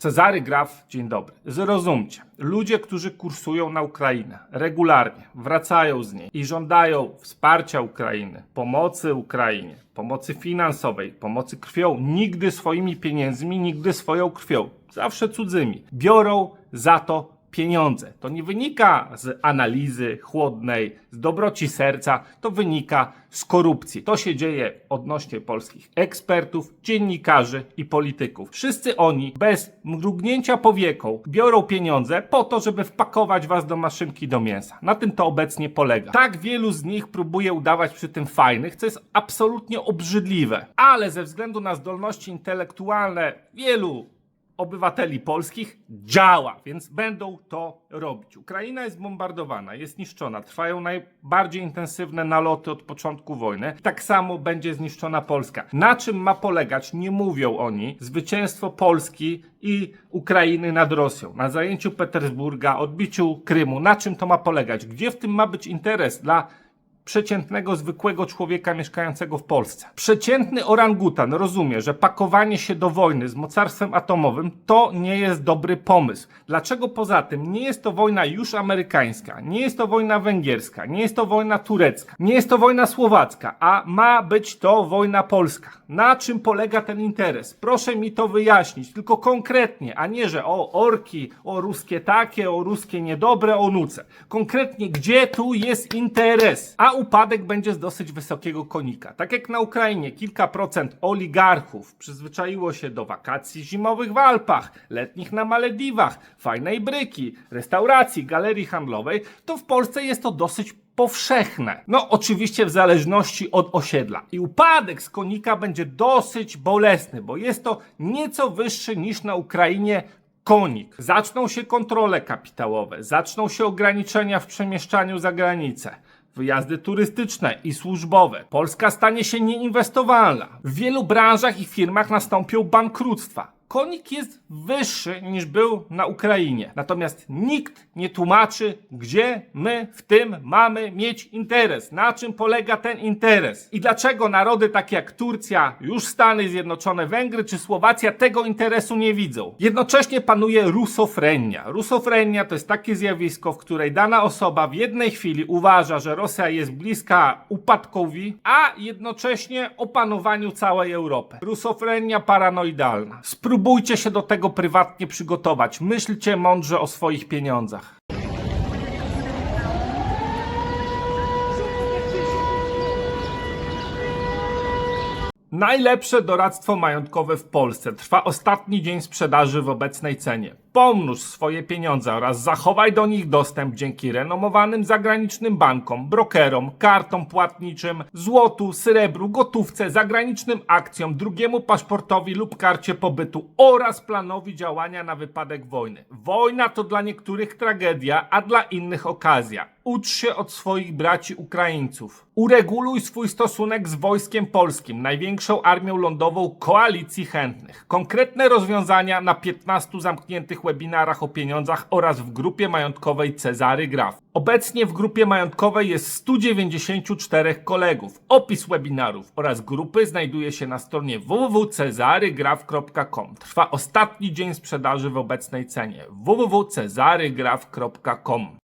Cezary Graf, dzień dobry. Zrozumcie, ludzie, którzy kursują na Ukrainę regularnie, wracają z niej i żądają wsparcia Ukrainy, pomocy Ukrainie, pomocy finansowej, pomocy krwią, nigdy swoimi pieniędzmi, nigdy swoją krwią, zawsze cudzymi, biorą za to pieniądze. To nie wynika z analizy chłodnej, z dobroci serca, to wynika z korupcji. To się dzieje odnośnie polskich ekspertów, dziennikarzy i polityków. Wszyscy oni bez mrugnięcia powieką biorą pieniądze po to, żeby wpakować was do maszynki do mięsa. Na tym to obecnie polega. Tak wielu z nich próbuje udawać przy tym fajnych, co jest absolutnie obrzydliwe. Ale ze względu na zdolności intelektualne wielu obywateli polskich działa, więc będą to robić. Ukraina jest bombardowana, jest niszczona, trwają najbardziej intensywne naloty od początku wojny. Tak samo będzie zniszczona Polska. Na czym ma polegać, nie mówią oni, zwycięstwo Polski i Ukrainy nad Rosją, na zajęciu Petersburga, odbiciu Krymu. Na czym to ma polegać? Gdzie w tym ma być interes dla przeciętnego, zwykłego człowieka mieszkającego w Polsce. Przeciętny orangutan rozumie, że pakowanie się do wojny z mocarstwem atomowym to nie jest dobry pomysł. Dlaczego poza tym nie jest to wojna już amerykańska, nie jest to wojna węgierska, nie jest to wojna turecka, nie jest to wojna słowacka, a ma być to wojna polska. Na czym polega ten interes? Proszę mi to wyjaśnić, tylko konkretnie, a nie, że o orki, o ruskie takie, o ruskie niedobre, o nuce. Konkretnie, gdzie tu jest interes? A upadek będzie z dosyć wysokiego konika. Tak jak na Ukrainie kilka procent oligarchów przyzwyczaiło się do wakacji zimowych w Alpach, letnich na Malediwach, fajnej bryki, restauracji, galerii handlowej, to w Polsce jest to dosyć powszechne. No, oczywiście w zależności od osiedla. I upadek z konika będzie dosyć bolesny, bo jest to nieco wyższy niż na Ukrainie konik. Zaczną się kontrole kapitałowe, zaczną się ograniczenia w przemieszczaniu za granicę. Wyjazdy turystyczne i służbowe. Polska stanie się nieinwestowalna. W wielu branżach i firmach nastąpią bankructwa. Konik jest wyższy niż był na Ukrainie. Natomiast nikt nie tłumaczy, gdzie my w tym mamy mieć interes. Na czym polega ten interes? I dlaczego narody takie jak Turcja, już Stany Zjednoczone, Węgry czy Słowacja tego interesu nie widzą? Jednocześnie panuje rusofrenia. Rusofrenia to jest takie zjawisko, w której dana osoba w jednej chwili uważa, że Rosja jest bliska upadkowi, a jednocześnie opanowaniu całej Europy. Rusofrenia paranoidalna. Spróbujcie się do tego prywatnie przygotować. Myślcie mądrze o swoich pieniądzach. Najlepsze doradztwo majątkowe w Polsce. Trwa ostatni dzień sprzedaży w obecnej cenie. Pomnóż swoje pieniądze oraz zachowaj do nich dostęp dzięki renomowanym zagranicznym bankom, brokerom, kartom płatniczym, złotu, srebru, gotówce, zagranicznym akcjom, drugiemu paszportowi lub karcie pobytu oraz planowi działania na wypadek wojny. Wojna to dla niektórych tragedia, a dla innych okazja. Ucz się od swoich braci Ukraińców. Ureguluj swój stosunek z wojskiem polskim, największą armią lądową koalicji chętnych. Konkretne rozwiązania na 15 zamkniętych webinarach o pieniądzach oraz w grupie majątkowej Cezary Graf. Obecnie w grupie majątkowej jest 194 kolegów. Opis webinarów oraz grupy znajduje się na stronie www.cezarygraf.com. Trwa ostatni dzień sprzedaży w obecnej cenie www.cezarygraf.com.